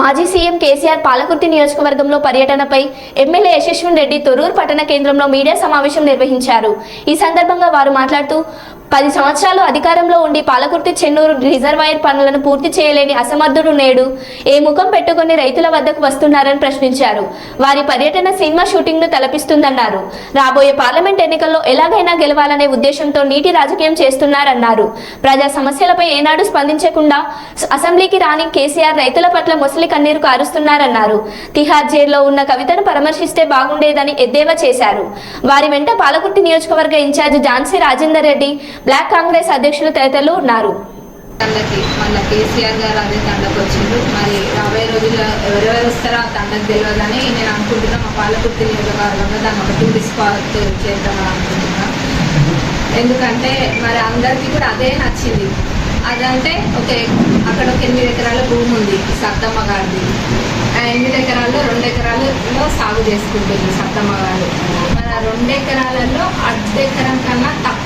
మాజీ సీఎం కేసీఆర్ పాలకుర్తి నియోజకవర్గంలో పర్యటనపై ఎమ్మెల్యే యశస్విన్ రెడ్డి తొరూరు పట్టణ కేంద్రంలో మీడియా సమావేశం నిర్వహించారు. ఈ సందర్భంగా వారు మాట్లాడుతూ పది సంవత్సరాలు అధికారంలో ఉండి పాలకుర్తి చెన్నూరు రిజర్వాయర్ పనులను పూర్తి చేయలేని అసమర్థుడు నేడు ఏ ముఖం పెట్టుకుని రైతుల వద్దకు వస్తున్నారని ప్రశ్నించారు. వారి పర్యటన సినిమా షూటింగ్ను తలపిస్తుందన్నారు. రాబోయే పార్లమెంట్ ఎన్నికల్లో ఎలాగైనా గెలవాలనే ఉద్దేశంతో నీటి రాజకీయం చేస్తున్నారన్నారు. ప్రజా సమస్యలపై ఏనాడు స్పందించకుండా అసెంబ్లీకి రాని కేసీఆర్ రైతుల పట్ల ముసలి కన్నీరు కారుస్తున్నారన్నారు. తిహార్ జైల్లో ఉన్న కవితను పరామర్శిస్తే బాగుండేదని ఎద్దేవా చేశారు. వారి వెంట పాలకుర్తి నియోజకవర్గ in charge Jhansi Rajender Reddy block Congress అధ్యక్షులు తదితరులు ఉన్నారు. తండకి మళ్ళీ కేసీఆర్ గారు అదే తండకు వచ్చిండ్రు. మరి రాబోయే రోజుల్లో ఎవరెవరు వస్తారో ఆ తండకు తెలియదని నేను అనుకుంటున్నా మా పాలకుర్తి నియోజకవర్గంలో దాన్ని ఒక టూరిస్ట్ స్పాట్ చేద్దామని అనుకుంటున్నా. ఎందుకంటే మరి అందరికీ కూడా అదే నచ్చింది. అదంటే ఓకే అక్కడ ఒక ఎనిమిది ఎకరాల భూమి ఉంది సత్తమ్మ గారిది. ఆ ఎనిమిది ఎకరాల్లో రెండు ఎకరాలలో సాగు చేసుకుంటుంది సత్తమ్మ గారు. మన రెండు ఎకరాలలో అర్ధ ఎకరం కన్నా తక్కువ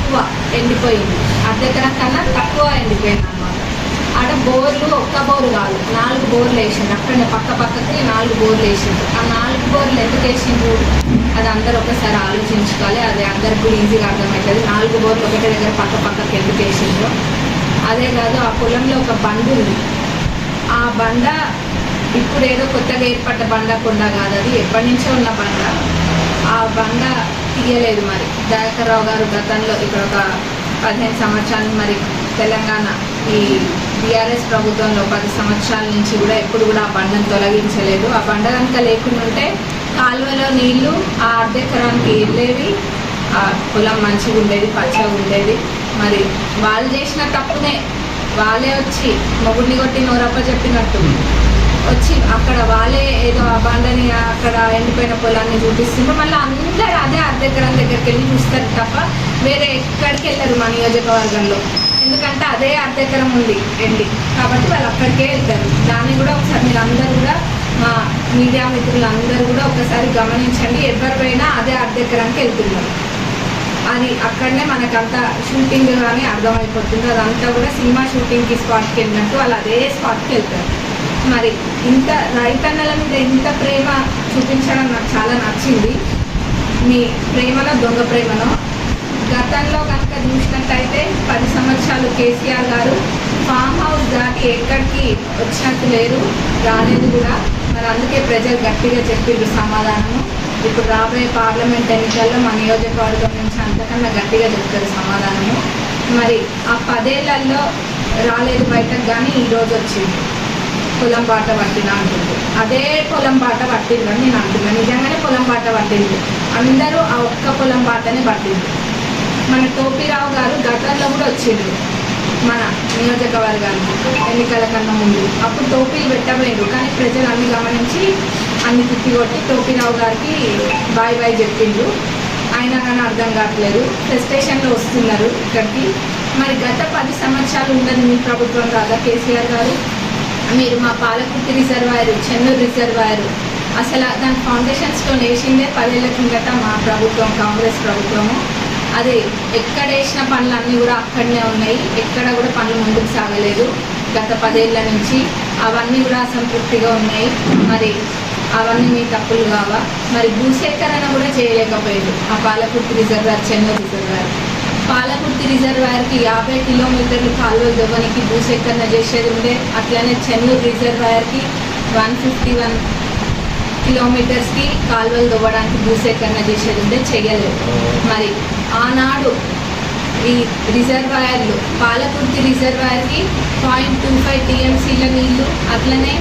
ఎండిపోయింది. అర్ధకరం కన్నా తక్కువ ఎండిపోయింది అన్నమాట. ఆడ బోర్లు ఒక్క బోరు కాదు నాలుగు బోర్లు వేసిండ్రు. అక్కడ పక్క పక్కకి నాలుగు బోర్లు వేసిండ్రు. ఆ నాలుగు బోర్లు ఎందుకు వేసిండ్రు? అది అందరు ఒకసారి ఆలోచించుకోవాలి. అది అందరికి కూడా ఈజీగా అర్థమవుతుంది. నాలుగు బోర్లు ఒకటే దగ్గర పక్క పక్కకి ఎందుకు వేసిండ్రు. అదే కాదు ఆ పొలంలో ఒక బండ ఉంది. ఆ బండ ఇప్పుడు ఏదో కొత్తగా ఏర్పడ్డ బండ కొండ కాదు అది. ఎప్పటి నుంచో ఉన్న బండ. ఆ బండ తీయలేదు మరి. దయాకర్రావు గారు గతంలో ఇక్కడ ఒక పదిహేను సంవత్సరాలు మరి తెలంగాణ ఈ బీఆర్ఎస్ ప్రభుత్వంలో పది సంవత్సరాల నుంచి కూడా ఎప్పుడు కూడా ఆ బండను తొలగించలేదు. ఆ బండ కనుక లేకుండా ఉంటే కాలువలో నీళ్ళు ఆ అర్ధెకరానికి వెళ్ళేవి ఆ పొలం మంచిగా ఉండేది పచ్చగా ఉండేది. మరి వాళ్ళు చేసిన తప్పునే వాళ్ళే వచ్చి మొగుడిని కొట్టి నోరప్ప చెప్పినట్టు. ఇంకా వాళ్ళే ఏదో ఆ బండని అక్కడ ఎండిపోయిన పొలాన్ని చూపిస్తుంటే మళ్ళీ అందరూ అదే అర్ధకరం దగ్గరికి వెళ్ళి చూస్తారు తప్ప వేరే ఎక్కడికి వెళ్ళరు మా నియోజకవర్గంలో. ఎందుకంటే అదే అర్ధకరం ఉంది ఎండి. కాబట్టి వాళ్ళు అక్కడికే వెళ్తారు. దాన్ని కూడా ఒకసారి మీరు అందరూ కూడా మా మీడియా మిత్రులందరూ కూడా ఒకసారి గమనించండి. ఎవరు పోయినా అదే అర్ధకరానికి వెళ్తున్నారు. అది అక్కడనే మనకంతా షూటింగ్ కానీ అర్థమైపోతుంది. అదంతా కూడా సినిమా షూటింగ్కి స్పాట్కి వెళ్ళినట్టు వాళ్ళు అదే స్పాట్కి వెళ్తారు. మరి ఇంత రైతన్నల మీద ఇంత ప్రేమ చూపించడం నాకు చాలా నచ్చింది. మీ ప్రేమలో దొంగ ప్రేమలో. గతంలో కనుక చూసినట్టయితే పది సంవత్సరాలు కేసీఆర్ గారు ఫామ్ హౌస్ దాటి ఎక్కడికి వచ్చినట్టు లేరు రాలేదు కూడా. మరి అందుకే ప్రజలు గట్టిగా చెప్పిండ్రు సమాధానము. ఇప్పుడు రాబోయే పార్లమెంట్ ఎన్నికల్లో మా నియోజకవర్గం నుంచి అంతకన్నా గట్టిగా చెప్తారు సమాధానము. మరి ఆ పదేళ్ళలో రాలేదు బయటకు కానీ ఈరోజు వచ్చింది. పొలం బాట పట్టిన అంటుంది అదే పొలం బాట పట్టిండ్రు నేను అంటున్నాను నిజంగానే పొలం బాట పట్టింది అందరూ ఆ ఒక్క పొలం బాటనే పట్టింది మన టోపిరావు గారు గతంలో కూడా వచ్చిండ్రు. మన నియోజకవర్గానికి ఎన్నికల కన్నా ముందు. అప్పుడు టోపీలు పెట్టలేదు కానీ ప్రజలు అన్ని గమనించి అన్ని తిట్టి కొట్టి టోపీరావు గారికి బాయ్ బాయ్ చెప్పిండ్రు. అయినా కానీ అర్థం కావట్లేదు. స్టేషన్లో వస్తున్నారు ఇక్కడికి. మరి గత పది సంవత్సరాలు ఉండదు మీ ప్రభుత్వం కాదా? కేసీఆర్ గారు? మీరు మా పాలకుర్తి రిజర్వాయర్ చెన్నూరు రిజర్వాయర్. అసలు దాని ఫౌండేషన్ స్టోన్ వేసిందే పదేళ్ళ కిందట మా ప్రభుత్వం కాంగ్రెస్ ప్రభుత్వము. అది ఎక్కడ వేసిన పనులు అన్నీ కూడా అక్కడనే ఉన్నాయి. ఎక్కడ కూడా పనులు ముందుకు సాగలేదు. గత పదేళ్ళ నుంచి అవన్నీ కూడా అసంతృప్తిగా ఉన్నాయి. మరి అవన్నీ మీ తప్పులు కావా? మరి భూసేకరణ కూడా చేయలేకపోయారు ఆ పాలకుర్తి రిజర్వాయర్ చెన్నూరు రిజర్వాయర్. పాలకుర్తి రిజర్వాయర్కి యాభై కిలోమీటర్లు కాలువ దవ్వనికి భూసేకరణ చేసేది ఉండే అట్లనే చెన్నూరు రిజర్వాయర్కి వన్ ఫిఫ్టీ వన్ కిలోమీటర్స్కి కాలువలు దొవ్వడానికి భూసేకరణ చేసేది ఉండే చేయలేదు మరి ఆనాడు ఈ రిజర్వాయర్లు పాలకుర్తి రిజర్వాయర్కి పాయింట్ టూ ఫైవ్ టీఎంసీల నీళ్ళు అట్లనే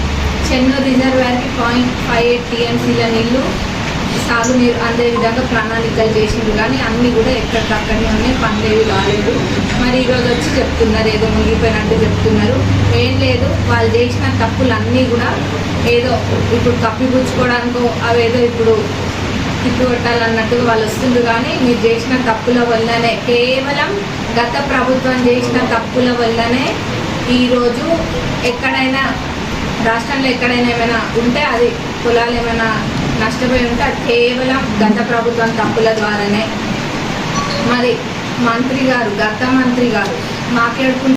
చెన్నూరు రిజర్వాయర్కి పాయింట్ ఫైవ్ ఎయిట్ టీఎంసీల నీళ్ళు సాగునీరు అందే విధంగా ప్రణాళికలు చేసిండ్రు కానీ అన్నీ కూడా ఎక్కడికక్కడనే ఉన్నాయి పనిలేవి కాలేదు. మరి ఈరోజు వచ్చి చెప్తున్నారు ఏదో మునిగిపోయినట్టు చెప్తున్నారు. ఏం లేదు వాళ్ళు చేసిన తప్పులు అన్నీ కూడా ఏదో ఇప్పుడు కప్పిపుచ్చుకోవడానికో అవేదో ఇప్పుడు తిప్పి కొట్టాలన్నట్టుగా వాళ్ళు వస్తుండ్రు కానీ మీరు చేసిన తప్పుల వల్లనే కేవలం గత ప్రభుత్వం చేసిన తప్పుల వల్లనే ఈరోజు ఎక్కడైనా రాష్ట్రంలో ఎక్కడైనా ఏమైనా ఉంటే అది పొలాలు ఏమైనా నష్టపోయి ఉంటే అది కేవలం గత ప్రభుత్వం తప్పుల ద్వారానే. మరి మంత్రి గారు గత మంత్రి గారు మాట్లాడుకుంటే